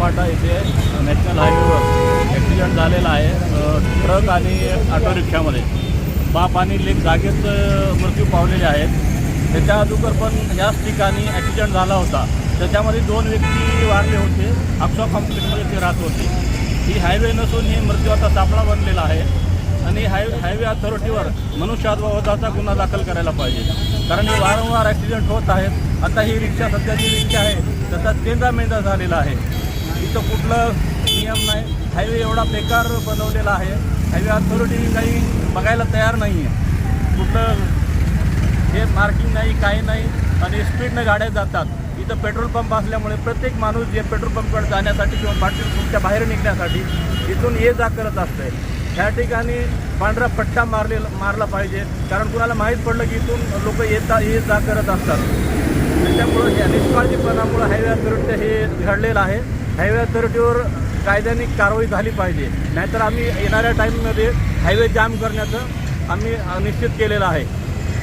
फाटा इथे नॅशनल हायवेवर ॲक्सिडेंट झालेला आहे. ट्रक आणि ऑटो रिक्षामध्ये. बाप आणि लेक जागेच मृत्यू पावलेले आहेत. त्याच्या अगोदर पण याच ठिकाणी ॲक्सिडेंट झाला होता. त्याच्यामध्ये दोन व्यक्ती वारले होते. अक्षो कॉम्प्लेक्समध्ये ते राहत होते. ही हायवे नसून ही मृत्यू आता सापळा बनलेला आहे. आणि हाय हायवे अथॉरिटीवर मनुष्यत्ववधाचा गुन्हा दाखल करायला पाहिजे. कारण हे वारंवार ॲक्सिडेंट होत आहेत. आता ही रिक्षा सध्याची रिक्षा आहे त्याचा तेंदा मेंदा झालेला आहे. इथं कुठलं नियम नाही. हायवे एवढा बेकार बनवलेला आहे. हायवे अथॉरिटी काही बघायला तयार नाही आहे कुठलं हे मार्किंग नाही काही नाही आणि स्पीडनं गाड्या जातात. इथं पेट्रोल पंप असल्यामुळे प्रत्येक माणूस जे पेट्रोल पंपकडे जाण्यासाठी किंवा पाटील तुमच्या बाहेर निघण्यासाठी इथून ये जा करत असते ह्या ठिकाणी पांढरा पट्टा मारले मारला पाहिजे. कारण कुणाला माहीत पडलं की इथून लोक येता ये जा करत असतात. त्याच्यामुळं या निष्काळजीपणामुळं हायवे अथॉरिटी हे घडलेलं आहे. हायवे अथॉरिटीवर कायद्याने कारवाई झाली पाहिजे. नाहीतर आम्ही येणाऱ्या टाईममध्ये हायवे जाम करण्याचं आम्ही निश्चित केलेलं आहे.